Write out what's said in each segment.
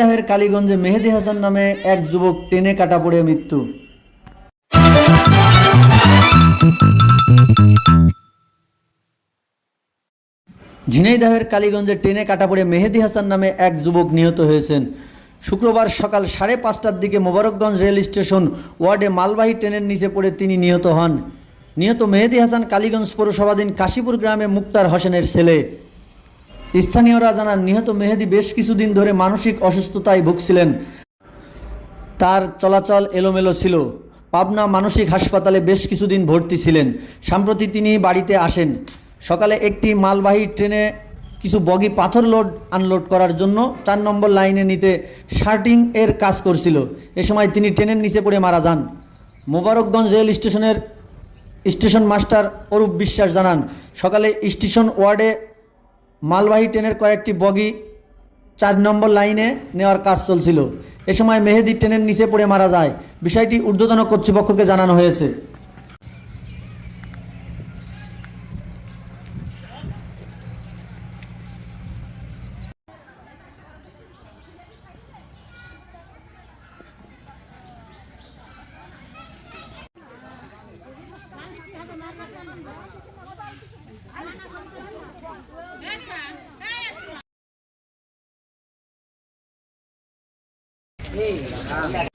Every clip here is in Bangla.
ঝিনাইদহের কালীগঞ্জে মেহেদি হাসান নামে এক যুবক টেনে কাটা পড়ে মৃত্যু। ঝিনাইদহের কালীগঞ্জে ট্রেনে কাটা পড়ে মেহেদি হাসান নামে এক যুবক নিহত হয়েছেন। শুক্রবার সকাল সাড়ে পাঁচটার দিকে মোবারকগঞ্জ রেল স্টেশন ওয়ার্ডে মালবাহী ট্রেনের নিচে পড়ে তিনি নিহত হন। নিহত মেহেদি হাসান কালীগঞ্জ পৌরসভাধীন কাশীপুর গ্রামে মুক্তার হোসেনের ছেলে। স্থানীয়রা জানান, নিহত মেহেদি বেশ কিছুদিন ধরে মানসিক অসুস্থতায় ভুগছিলেন। তার চলাচল এলোমেলো ছিল। পাবনা মানসিক হাসপাতালে বেশ কিছুদিন ভর্তি ছিলেন। সম্প্রতি তিনি বাড়িতে আসেন। সকালে একটি মালবাহী ট্রেনে কিছু বগি পাথর লোড, আনলোড করার জন্য চার নম্বর লাইনে নিতে শার্টিং এর কাজ করছিল। এ সময় তিনি ট্রেনের নিচে পড়ে মারা যান। মোবারকগঞ্জ রেল স্টেশনের স্টেশন মাস্টার অরূপ বিশ্বাস জানান, সকালে স্টেশন ওয়ার্ডে মালবাহী ট্রেনের কয়েকটি বগি চার নম্বর লাইনে নেওয়ার কাজ চলছিল। এ সময় মেহেদি ট্রেনের নিচে পড়ে মারা যায়। বিষয়টি ঊর্ধ্বতন কর্তৃপক্ষকে জানানো হয়েছে। นี่นะครับ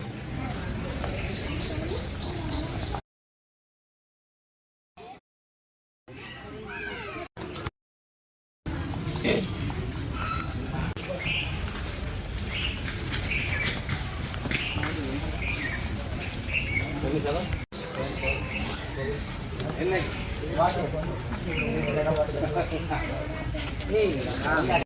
นี่นะครับ